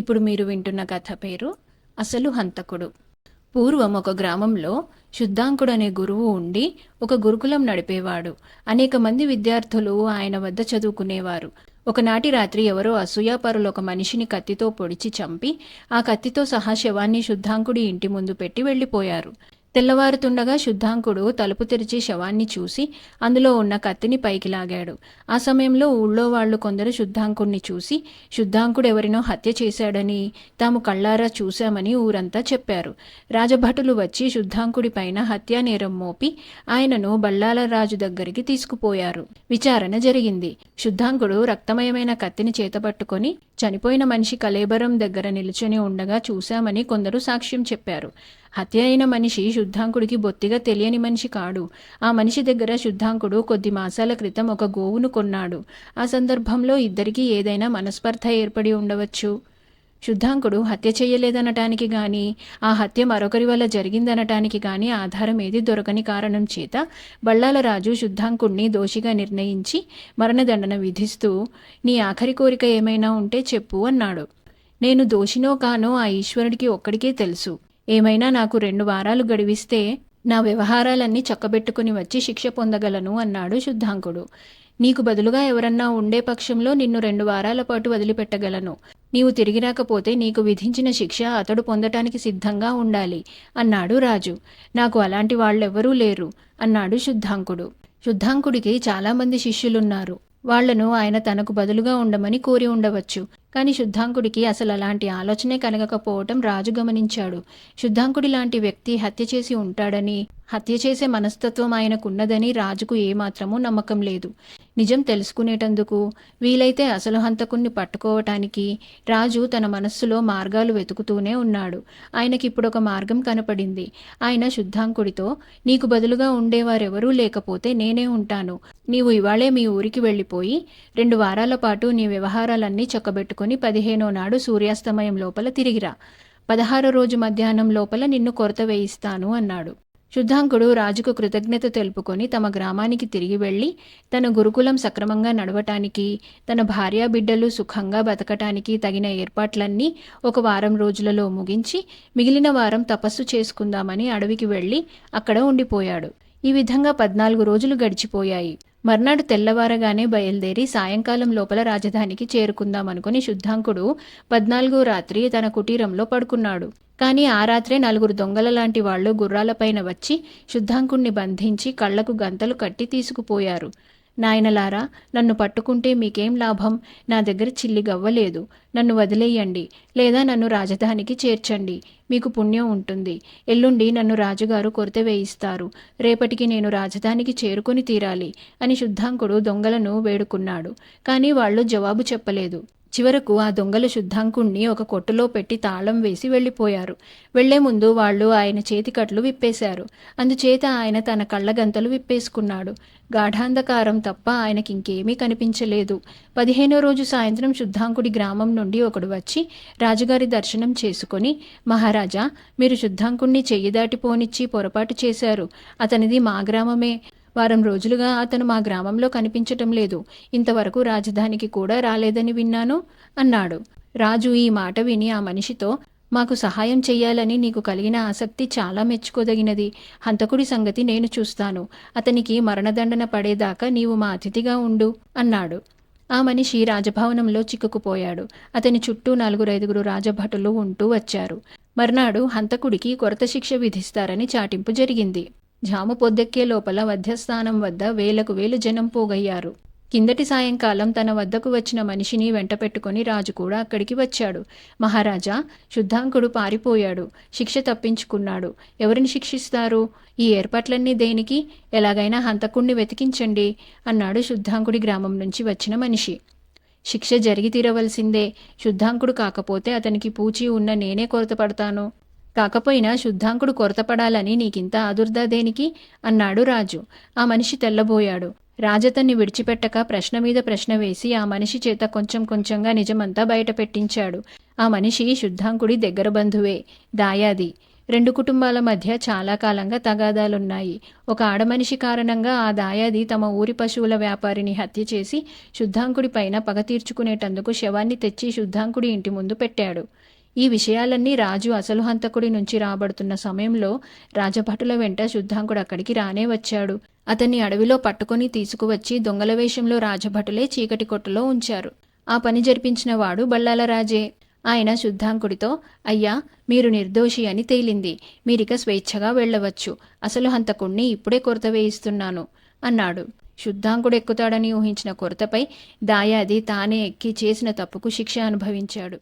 ఇప్పుడు మీరు వింటున్న కథ పేరు అసలు హంతకుడు. పూర్వం ఒక గ్రామంలో శుద్ధాంకుడు అనే గురువు ఉండి ఒక గురుకులం నడిపేవాడు. అనేక మంది విద్యార్థులు ఆయన వద్ద చదువుకునేవారు. ఒకనాటి రాత్రి ఎవరో అసూయాపరులు ఒక మనిషిని కత్తితో పొడిచి చంపి ఆ కత్తితో సహా శవాన్ని శుద్ధాంకుడి ఇంటి ముందు పెట్టి వెళ్ళిపోయారు. తెల్లవారుతుండగా శుద్ధాంకుడు తలుపు తెరిచి శవాన్ని చూసి అందులో ఉన్న కత్తిని పైకి లాగాడు. ఆ సమయంలో ఊళ్ళో వాళ్ళు కొందరు శుద్ధాంకుడిని చూసి శుద్ధాంకుడు ఎవరినో హత్య చేశాడని తాము కళ్ళారా చూశామని ఊరంతా చెప్పారు. రాజభటులు వచ్చి శుద్ధాంకుడి పైన హత్యా నేరం మోపి ఆయనను బళ్ళాల రాజు దగ్గరికి తీసుకుపోయారు. విచారణ జరిగింది. శుద్ధాంకుడు రక్తమయమైన కత్తిని చేతపట్టుకొని చనిపోయిన మనిషి కలేబరం దగ్గర నిలుచొని ఉండగా చూశామని కొందరు సాక్ష్యం చెప్పారు. హత్య అయిన మనిషి శుద్ధాంకుడికి బొత్తిగా తెలియని మనిషి కాడు. ఆ మనిషి దగ్గర శుద్ధాంకుడు కొద్ది మాసాల క్రితం ఒక గోవును కొన్నాడు. ఆ సందర్భంలో ఇద్దరికీ ఏదైనా మనస్పర్ధ ఏర్పడి ఉండవచ్చు. శుద్ధాంకుడు హత్య చేయలేదనటానికి గాని ఆ హత్య మరొకరి వల్ల జరిగిందనటానికి గాని ఆధారం ఏది దొరకని కారణం చేత బళ్ళాలరాజు శుద్ధాంకుడిని దోషిగా నిర్ణయించి మరణదండన విధిస్తూ నీ ఆఖరి కోరిక ఏమైనా ఉంటే చెప్పు అన్నాడు. నేను దోషినో కానో ఆ ఈశ్వరుడికి ఒక్కడికే తెలుసు. ఏమైనా నాకు రెండు వారాలు గడివిస్తే నా వ్యవహారాలన్నీ చక్కబెట్టుకుని వచ్చి శిక్ష పొందగలను అన్నాడు శుద్ధాంకుడు. నీకు బదులుగా ఎవరన్నా ఉండే పక్షంలో నిన్ను రెండు వారాల పాటు వదిలిపెట్టగలను. నీవు తిరిగి రాకపోతే నీకు విధించిన శిక్ష అతడు పొందటానికి సిద్ధంగా ఉండాలి అన్నాడు రాజు. నాకు అలాంటి వాళ్ళెవ్వరూ లేరు అన్నాడు శుద్ధాంకుడు. శుద్ధాంకుడికి చాలామంది శిష్యులున్నారు. వాళ్ళను ఆయన తనకు బదులుగా ఉండమని కోరి ఉండవచ్చు. కానీ శుద్ధాంకుడికి అసలు అలాంటి ఆలోచనే కలగకపోవటం రాజు గమనించాడు. శుద్ధాంకుడి లాంటి వ్యక్తి హత్య చేసి ఉంటాడని హత్య చేసే మనస్తత్వం ఆయనకున్నదని రాజుకు ఏమాత్రమూ నమ్మకం లేదు. నిజం తెలుసుకునేటందుకు వీలైతే అసలు హంతకుణ్ణి పట్టుకోవటానికి రాజు తన మనస్సులో మార్గాలు వెతుకుతూనే ఉన్నాడు. ఆయనకిప్పుడు ఒక మార్గం కనపడింది. ఆయన శుద్ధాంకుడితో నీకు బదులుగా ఉండేవారెవరూ లేకపోతే నేనే ఉంటాను. నీవు ఇవాళే మీ ఊరికి వెళ్ళిపోయి రెండు వారాల పాటు నీ వ్యవహారాలన్నీ చక్కబెట్టుకుని పదిహేనో నాడు సూర్యాస్తమయం లోపల తిరిగిరా. పదహారో రోజు మధ్యాహ్నం లోపల నిన్ను కొరత వేయిస్తాను అన్నాడు. శుద్ధాంకుడు రాజుకు కృతజ్ఞత తెలుపుకొని తమ గ్రామానికి తిరిగి వెళ్ళి తన గురుకులం సక్రమంగా నడవటానికి తన భార్యా బిడ్డలు సుఖంగా బతకటానికి తగిన ఏర్పాట్లన్నీ ఒక వారం రోజులలో ముగించి మిగిలిన వారం తపస్సు చేసుకుందామని అడవికి వెళ్ళి అక్కడ ఉండిపోయాడు. ఈ విధంగా పద్నాలుగు రోజులు గడిచిపోయాయి. మర్నాడు తెల్లవారగానే బయలుదేరి సాయంకాలం లోపల రాజధానికి చేరుకుందామనుకుని శుద్ధాంకుడు పద్నాలుగో రాత్రి తన కుటీరంలో పడుకున్నాడు. కానీ ఆ రాత్రే నలుగురు దొంగల లాంటి వాళ్ళు గుర్రాలపైన వచ్చి శుద్ధాంకుణ్ణి బంధించి కళ్ళకు గంతలు కట్టి తీసుకుపోయారు. నాయనలారా నన్ను పట్టుకుంటే మీకేం లాభం? నా దగ్గర చిల్లి గవ్వలేదు. నన్ను వదిలేయండి. లేదా నన్ను రాజధానికి చేర్చండి. మీకు పుణ్యం ఉంటుంది. ఎల్లుండి నన్ను రాజుగారు కొరత వేయిస్తారు. రేపటికి నేను రాజధానికి చేరుకొని తీరాలి అని శుద్ధాంకుడు దొంగలను వేడుకున్నాడు. కానీ వాళ్ళు జవాబు చెప్పలేదు. చివరకు ఆ దొంగలు శుద్ధాంకుణ్ణి ఒక కొట్టులో పెట్టి తాళం వేసి వెళ్ళిపోయారు. వెళ్ళే ముందు వాళ్ళు ఆయన చేతికట్లు విప్పేశారు. అందుచేత ఆయన తన కళ్ళగంతలు విప్పేసుకున్నాడు. గాఢాంధకారం తప్ప ఆయనకి ఇంకేమీ కనిపించలేదు. పదిహేనో రోజు సాయంత్రం శుద్ధాంకుడి గ్రామం నుండి ఒకడు వచ్చి రాజుగారి దర్శనం చేసుకుని మహారాజా మీరు శుద్ధాంకుణ్ణి చెయ్యి దాటిపోనిచ్చి పొరపాటు చేశారు. అతనిది మా గ్రామమే. వారం రోజులుగా అతను మా గ్రామంలో కనిపించటం లేదు. ఇంతవరకు రాజధానికి కూడా రాలేదని విన్నాను అన్నాడు. రాజు ఈ మాట విని ఆ మనిషితో మాకు సహాయం చెయ్యాలని నీకు కలిగిన ఆసక్తి చాలా మెచ్చుకోదగినది. హంతకుడి సంగతి నేను చూస్తాను. అతనికి మరణదండన పడేదాకా నీవు మా అతిథిగా ఉండు అన్నాడు. ఆ మనిషి రాజభవనంలో చిక్కుకుపోయాడు. అతని చుట్టూ నలుగురు ఐదుగురు రాజభటులు ఉంటూ వచ్చారు. మర్నాడు హంతకుడికి కొరత శిక్ష విధిస్తారని చాటింపు జరిగింది. జాము పొద్దెక్కే లోపల మధ్యస్థానం వద్ద వేలకు వేలు జనం పోగయ్యారు. కిందటి సాయంకాలం తన వద్దకు వచ్చిన మనిషిని వెంటపెట్టుకుని రాజు కూడా అక్కడికి వచ్చాడు. మహారాజా శుద్ధాంకుడు పారిపోయాడు. శిక్ష తప్పించుకున్నాడు. ఎవరిని శిక్షిస్తారు? ఈ ఏర్పాట్లన్నీ దేనికి? ఎలాగైనా హంతకుణ్ణి వెతికించండి అన్నాడు శుద్ధాంకుడి గ్రామం నుంచి వచ్చిన మనిషి. శిక్ష జరిగి తీరవలసిందే. శుద్ధాంకుడు కాకపోతే అతనికి పూచి ఉన్న నేనే కొరతపడతాను కాకపోయినా శుద్ధాంకుడు కొరతపడాలని నీకింత ఆదుర్దా దేనికి? అన్నాడు రాజు. ఆ మనిషి తెల్లబోయాడు. రాజతన్ని విడిచిపెట్టక ప్రశ్న మీద ప్రశ్న వేసి ఆ మనిషి చేత కొంచెం కొంచెంగా నిజమంతా బయట పెట్టించాడు. ఆ మనిషి శుద్ధాంకుడి దగ్గర బంధువే. దాయాది. రెండు కుటుంబాల మధ్య చాలా కాలంగా తగాదాలున్నాయి. ఒక ఆడమనిషి కారణంగా ఆ దాయాది తమ ఊరి పశువుల వ్యాపారిని హత్య చేసి శుద్ధాంకుడి పైన పగ తీర్చుకునేటందుకు శవాన్ని తెచ్చి శుద్ధాంకుడి ఇంటి ముందు పెట్టాడు. ఈ విషయాలన్నీ రాజు అసలు హంతకుడి నుంచి రాబడుతున్న సమయంలో రాజభటుల వెంట శుద్ధాంకుడు అక్కడికి రానే వచ్చాడు. అతన్ని అడవిలో పట్టుకొని తీసుకువచ్చి దొంగల వేషంలో రాజభటులే చీకటి కొట్టులో ఉంచారు. ఆ పని జరిపించిన వాడు బళ్ళాల రాజే. ఆయన శుద్ధాంకుడితో అయ్యా మీరు నిర్దోషి అని తేలింది. మీరిక స్వేచ్ఛగా వెళ్ళవచ్చు. అసలు హంతకుణ్ణి ఇప్పుడే కొరత వేయిస్తున్నాను అన్నాడు. శుద్ధాంకుడు ఎక్కుతాడని ఊహించిన కొరతపై దాయాది తానే ఎక్కి చేసిన తప్పుకు శిక్ష అనుభవించాడు.